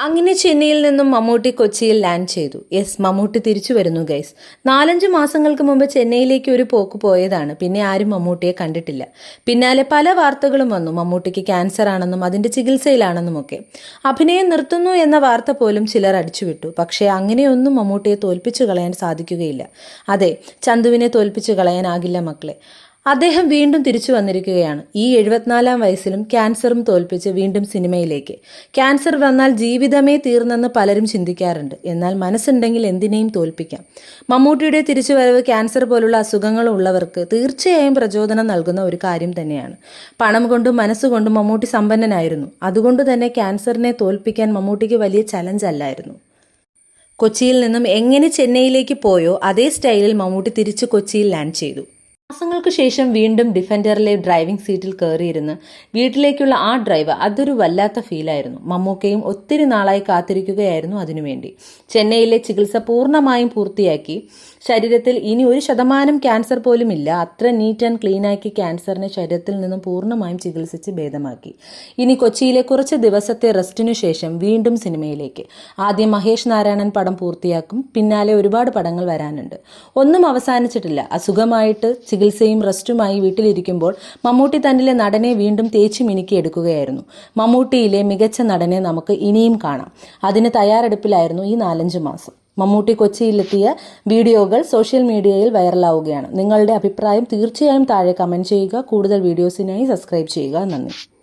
അങ്ങനെ ചെന്നൈയിൽ നിന്നും മമ്മൂട്ടി കൊച്ചിയിൽ ലാൻഡ് ചെയ്തു. യെസ് മമ്മൂട്ടി തിരിച്ചു വരുന്നു ഗൈസ് നാലഞ്ച് മാസങ്ങൾക്ക് മുമ്പ് ചെന്നൈയിലേക്ക് ഒരു പോക്ക് പോയതാണ്. പിന്നെ ആരും മമ്മൂട്ടിയെ കണ്ടിട്ടില്ല. പിന്നാലെ പല വാർത്തകളും വന്നു. മമ്മൂട്ടിക്ക് ക്യാൻസർ ആണെന്നും അതിന്റെ ചികിത്സയിലാണെന്നും ഒക്കെ. അഭിനയം നിർത്തുന്നു എന്ന വാർത്ത പോലും ചിലർ അടിച്ചുവിട്ടു. പക്ഷേ അങ്ങനെയൊന്നും മമ്മൂട്ടിയെ തോൽപ്പിച്ചു കളയാൻ സാധിക്കുകയില്ല. അതെ ചന്തുവിനെ തോൽപ്പിച്ചു കളയാനാകില്ല മക്കളെ. അദ്ദേഹം വീണ്ടും തിരിച്ചു വന്നിരിക്കുകയാണ്. ഈ എഴുപത്തിനാലാം വയസ്സിലും ക്യാൻസറും തോൽപ്പിച്ച് വീണ്ടും സിനിമയിലേക്ക്. ക്യാൻസർ വന്നാൽ ജീവിതമേ തീർന്നെന്ന് പലരും ചിന്തിക്കാറുണ്ട്. എന്നാൽ മനസ്സുണ്ടെങ്കിൽ എന്തിനേയും തോൽപ്പിക്കാം. മമ്മൂട്ടിയുടെ തിരിച്ചുവരവ് ക്യാൻസർ പോലുള്ള അസുഖങ്ങൾ ഉള്ളവർക്ക് തീർച്ചയായും പ്രചോദനം നൽകുന്ന ഒരു കാര്യം തന്നെയാണ്. പണം കൊണ്ടും മനസ്സുകൊണ്ടും മമ്മൂട്ടി സമ്പന്നനായിരുന്നു. അതുകൊണ്ട് തന്നെ ക്യാൻസറിനെ തോൽപ്പിക്കാൻ മമ്മൂട്ടിക്ക് വലിയ ചലഞ്ച് അല്ലായിരുന്നു. കൊച്ചിയിൽ നിന്നും എങ്ങനെ ചെന്നൈയിലേക്ക് പോയോ അതേ സ്റ്റൈലിൽ മമ്മൂട്ടി തിരിച്ച് കൊച്ചിയിൽ ലാൻഡ് ചെയ്തു. മാസങ്ങൾക്ക് ശേഷം വീണ്ടും ഡിഫൻഡറിലെ ഡ്രൈവിംഗ് സീറ്റിൽ കയറിയിരുന്ന് വീട്ടിലേക്കുള്ള ആ ഡ്രൈവ് അതൊരു വല്ലാത്ത ഫീലായിരുന്നു മമ്മൂക്കയും ഒത്തിരി നാളായി കാത്തിരിക്കുകയായിരുന്നു അതിനുവേണ്ടി. ചെന്നൈയിലെ ചികിത്സ പൂർണമായും പൂർത്തിയാക്കി. ശരീരത്തിൽ ഇനി ഒരു ശതമാനം ക്യാൻസർ പോലും ഇല്ല അത്ര നീറ്റ് ആൻഡ് ക്ലീൻ ആക്കി ക്യാൻസറിനെ ശരീരത്തിൽ നിന്നും പൂർണമായും ചികിത്സിച്ച് ഭേദമാക്കി. ഇനി കൊച്ചിയിലെ കുറച്ച് ദിവസത്തെ റെസ്റ്റിനു ശേഷം വീണ്ടും സിനിമയിലേക്ക്. ആദ്യം മഹേഷ് നാരായണൻ പടം പൂർത്തിയാക്കും. പിന്നാലെ ഒരുപാട് പടങ്ങൾ വരാനുണ്ട്. ഒന്നും അവസാനിച്ചിട്ടില്ല. അസുഖമായിട്ട് ചികിത്സയും റെസ്റ്റുമായി വീട്ടിലിരിക്കുമ്പോൾ മമ്മൂട്ടി തന്നിലെ നടനെ വീണ്ടും തേച്ചു മിനുക്കി എടുക്കുകയായിരുന്നു മമ്മൂട്ടിയിലെ മികച്ച നടനെ നമുക്ക് ഇനിയും കാണാം. അതിന് തയ്യാറെടുപ്പിലായിരുന്നു ഈ നാലഞ്ച് മാസം. മമ്മൂട്ടി കൊച്ചിയിലെത്തിയ വീഡിയോകൾ സോഷ്യൽ മീഡിയയിൽ വൈറലാവുകയാണ്. നിങ്ങളുടെ അഭിപ്രായം തീർച്ചയായും താഴെ കമന്റ് ചെയ്യുക. കൂടുതൽ വീഡിയോസിനായി സബ്സ്ക്രൈബ് ചെയ്യുക. നന്ദി.